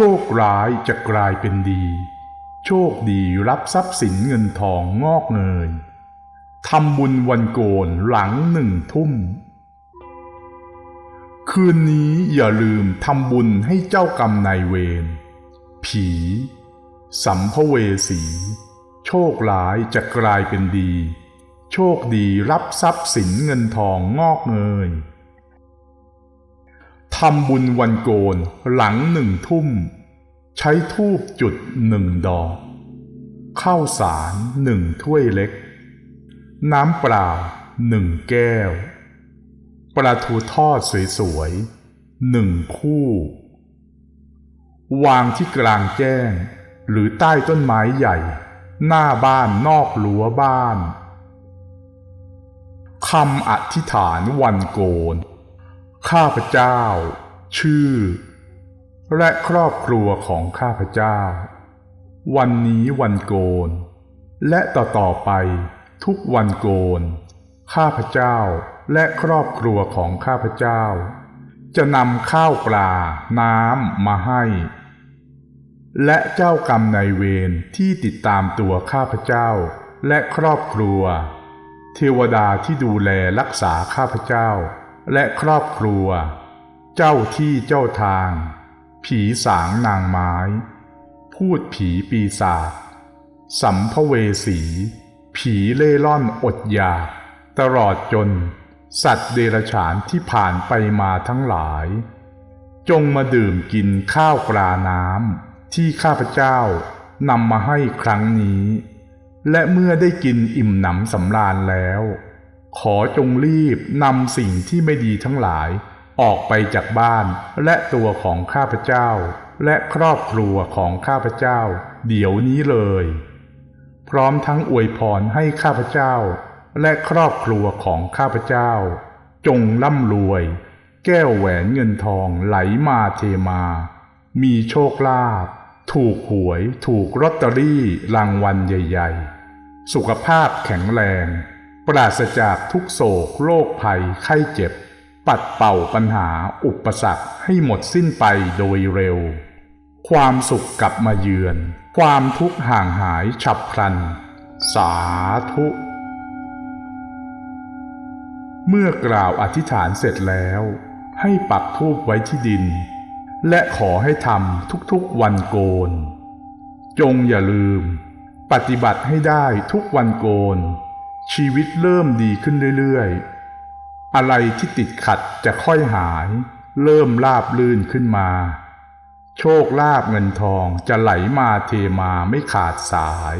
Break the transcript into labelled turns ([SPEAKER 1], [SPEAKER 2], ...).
[SPEAKER 1] โชคร้ายจะกลายเป็นดี โชคดีรับทรัพย์สินเงินทองงอกเงยทำบุญวันโกนหลังหนึ่งทุ่ม คืนนี้อย่าลืมทำบุญให้เจ้ากรรมนายเวร ผี สัมภเวสี โชคร้ายจะกลายเป็นดี โชคดีรับทรัพย์สินเงินทองงอกเงย ทำบุญวันโกนหลังหนึ่งทุ่ม ใช้ทูบจุดหนึ่งดอกข้าวสารหนึ่งถ้วยเล็ก น้ำเปล่าหนึ่งแก้ว ปลาทูทอดสวยๆหนึ่งคู่ วางที่กลางแจ้ง หรือใต้ต้นไม้ใหญ่ หน้าบ้านนอกรั้วบ้านคำอธิษฐานวันโกน ข้าพเจ้า ชื่อ และครอบครัวของข้าพเจ้า วันนี้วันโกน และต่อต่อไป ทุกวันโกน ข้าพเจ้าและครอบครัวของข้าพเจ้า จะนำข้าวปลา น้ำมาให้ และเจ้ากรรมนายเวรที่ติดตามตัวข้าพเจ้า และครอบครัว เทวดาที่ดูแลรักษาข้าพเจ้า และครอบครัว เจ้าที่เจ้าทาง ผีสางนางไม้ พูดผีปีศาจสัมภเวสี ผีเล่ร่อนอดอยาก ตลอดจน สัตว์เดรัจฉานที่ผ่านไปมาทั้งหลาย จงมาดื่มกินข้าวปลาน้ำที่ข้าพเจ้านำมาให้ครั้งนี้ และเมื่อได้กินอิ่มหนำสำราญแล้ว ขอจงรีบนำสิ่งที่ไม่ดีทั้งหลาย ออกไปจากบ้านและตัวของข้าพเจ้า และครอบครัวของข้าพเจ้า เดี๋ยวนี้เลย พร้อมทั้งอวยพรให้ข้าพเจ้า และครอบครัวของข้าพเจ้า จงร่ำรวย แก้วแหวนเงินทองไหลมาเทมา มีโชคลาภถูกหวยถูกลอตเตอรี่รางวัลใหญ่ ๆ สุขภาพแข็งแรง ปราศจากทุกโศกโรคภัยไข้เจ็บ ปัดเป่าปัญหาอุปสรรคให้หมดสิ้นไปโดยเร็ว ความสุขกลับมาเยือน ความทุกข์ห่างหายฉับพลัน สาธุ เมื่อกล่าวอธิษฐานเสร็จแล้ว ให้ปักธูปไว้ที่ดิน และขอให้ทำทุกๆวันโกน จงอย่าลืม ปฏิบัติให้ได้ทุกวันโกน ชีวิตเริ่มดีขึ้นเรื่อยๆ อะไรที่ติดขัดจะค่อยหาย เริ่มราบลื่นขึ้นมา โชคลาภเงินทองจะไหลมาเทมาไม่ขาดสาย